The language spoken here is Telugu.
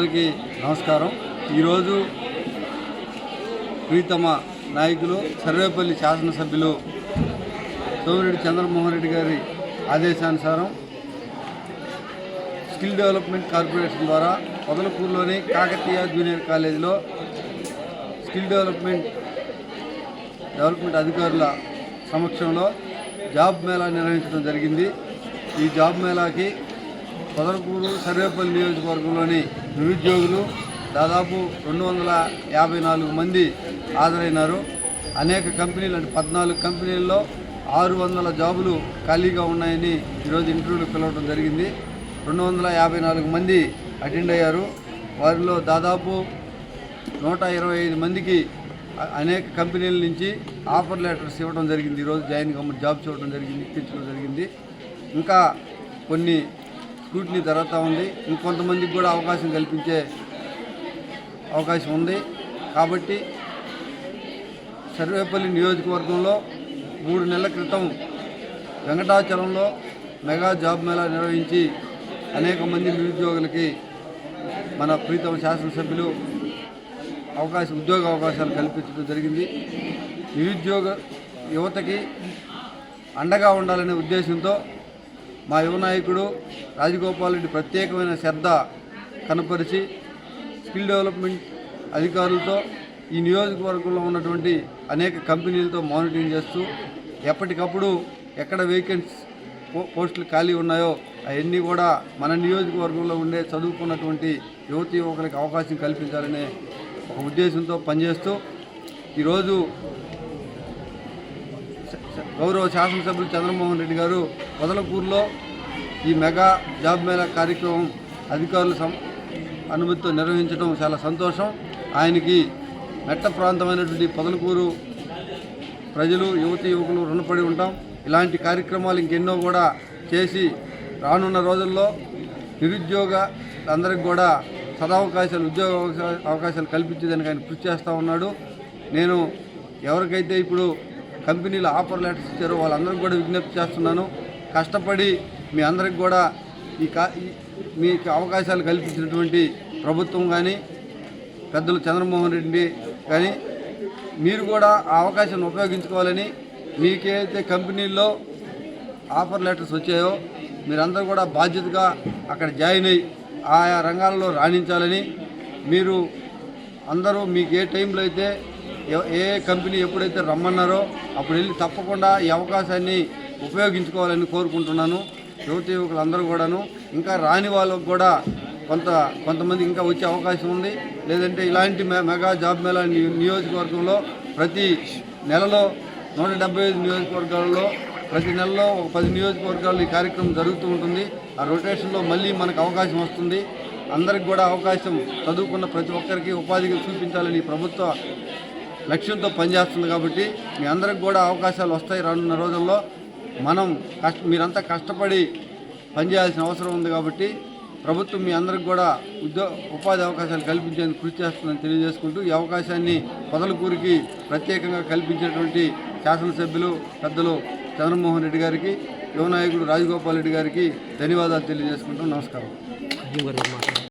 అందరికీ నమస్కారం. ఈరోజు ప్రీతమ నాయకులు సర్వేపల్లి శాసనసభ్యులు సోమిరెడ్డి చంద్రమోహన్ రెడ్డి గారి ఆదేశానుసారం స్కిల్ డెవలప్మెంట్ కార్పొరేషన్ ద్వారా పొదలకూరులోని కాకతీయ జూనియర్ కాలేజీలో స్కిల్ డెవలప్మెంట్ డెవలప్మెంట్ అధికారుల సమక్షంలో జాబ్ మేళా నిర్వహించడం జరిగింది. ఈ జాబ్ మేళాకి పొదలకూరు సర్వేపల్లి నియోజకవర్గంలోని నిరుద్యోగులు దాదాపు రెండు వందల యాభై నాలుగు మంది హాజరైనారు. అనేక కంపెనీలు అంటే పద్నాలుగు కంపెనీల్లో ఆరు వందల జాబులు ఖాళీగా ఉన్నాయని ఈరోజు ఇంటర్వ్యూలు పిలవడం జరిగింది. రెండు వందల యాభై నాలుగు మంది అటెండ్ అయ్యారు. వారిలో దాదాపు నూట ఇరవై ఐదు మందికి అనేక కంపెనీల నుంచి ఆఫర్ లెటర్స్ ఇవ్వడం జరిగింది. ఈరోజు జాయిన్ కమ్మని జాబ్స్ ఇవ్వడం జరిగింది ఇప్పించడం జరిగింది. ఇంకా కొన్ని స్క్రూటినీ జరుగుతూ ఉంది. ఇంకొంతమందికి కూడా అవకాశం కల్పించే అవకాశం ఉంది. కాబట్టి సర్వేపల్లి నియోజకవర్గంలో మూడు నెలల క్రితం వెంకటాచలంలో మెగా జాబ్ మేళా నిర్వహించి అనేక మంది నిరుద్యోగులకి మన ప్రీతమ శాసనసభ్యులు అవకాశం ఉద్యోగ అవకాశాలు కల్పించడం జరిగింది. నిరుద్యోగ యువతకి అండగా ఉండాలనే ఉద్దేశంతో మా యువ నాయకుడు రాజగోపాల్ రెడ్డి ప్రత్యేకమైన శ్రద్ధ కనపరిచి స్కిల్ డెవలప్మెంట్ అధికారులతో ఈ నియోజకవర్గంలో ఉన్నటువంటి అనేక కంపెనీలతో మానిటరింగ్ చేస్తూ ఎప్పటికప్పుడు ఎక్కడ వేకెన్స్ పోస్టులు ఖాళీ ఉన్నాయో అవన్నీ కూడా మన నియోజకవర్గంలో ఉండే చదువుకున్నటువంటి యువతి యువకులకు అవకాశం కల్పించాలనే ఒక ఉద్దేశంతో పనిచేస్తూ ఈరోజు గౌరవ శాసనసభ్యులు చంద్రమోహన్ రెడ్డి గారు పొదలకూరులో ఈ మెగా జాబ్ మేళా కార్యక్రమం అధికారుల సం అనుమతితో నిర్వహించడం చాలా సంతోషం. ఆయనకి మెట్ట ప్రాంతమైనటువంటి పొదలకూరు ప్రజలు యువతి యువకులు రుణపడి ఉంటాం. ఇలాంటి కార్యక్రమాలు ఇంకెన్నో కూడా చేసి రానున్న రోజుల్లో నిరుద్యోగ అందరికి కూడా సదావకాశాలు ఉద్యోగ అవకాశ- అవకాశాలు కల్పించేదానికి ఆయన కృషి చేస్తూ ఉన్నాడు. నేను ఎవరికైతే ఇప్పుడు కంపెనీలు ఆఫర్ లెటర్స్ ఇచ్చారో వాళ్ళందరికీ కూడా విజ్ఞప్తి చేస్తున్నాను. కష్టపడి మీ అందరికి కూడా ఈ కా మీకు అవకాశాలు కల్పించినటువంటి ప్రభుత్వం కానీ పెద్దలు చంద్రమోహన్ రెడ్డి కానీ మీరు కూడా ఆ అవకాశాన్ని ఉపయోగించుకోవాలని మీకేదైతే కంపెనీల్లో ఆఫర్ లెటర్స్ వచ్చాయో మీరందరూ కూడా బాధ్యతగా అక్కడ జాయిన్ అయ్యి ఆయా రంగాల్లో రాణించాలని మీరు అందరూ మీకు ఏ టైంలో అయితే ఏ కంపెనీ ఎప్పుడైతే రమ్మన్నారో అప్పుడు వెళ్ళి తప్పకుండా ఈ అవకాశాన్ని ఉపయోగించుకోవాలని కోరుకుంటున్నాను. యువతి యువకులందరూ కూడాను ఇంకా రాని వాళ్ళకు కూడా కొంత కొంతమంది ఇంకా వచ్చే అవకాశం ఉంది. లేదంటే ఇలాంటి మె- మెగా జాబ్ మేళా నియోజకవర్గంలో ప్రతి నెలలో నూట డెబ్బై ఐదు నియోజకవర్గాల్లో ప్రతి నెలలో ఒక పది నియోజకవర్గాల్లో ఈ కార్యక్రమం జరుగుతూ ఉంటుంది. ఆ రొటేషన్లో మళ్ళీ మనకు అవకాశం వస్తుంది. అందరికి కూడా అవకాశం చదువుకున్న ప్రతి ఒక్కరికి ఉపాధిగా చూపించాలని ప్రభుత్వ లక్ష్యంతో పనిచేస్తుంది కాబట్టి మీ అందరికి కూడా అవకాశాలు వస్తాయి రానున్న రోజుల్లో. మనం కష్ట మీరంతా కష్టపడి పనిచేయాల్సిన అవసరం ఉంది కాబట్టి ప్రభుత్వం మీ అందరికి కూడా ఉద్యో ఉపాధి అవకాశాలు కల్పించేందుకు కృషి చేస్తుందని తెలియజేసుకుంటూ ఈ అవకాశాన్ని పొదలకూరికి ప్రత్యేకంగా కల్పించినటువంటి శాసనసభ్యులు పెద్దలు చంద్రమోహన్ రెడ్డి గారికి యువనాయకుడు రాజగోపాల్ రెడ్డి గారికి ధన్యవాదాలు తెలియజేసుకుంటూ నమస్కారం.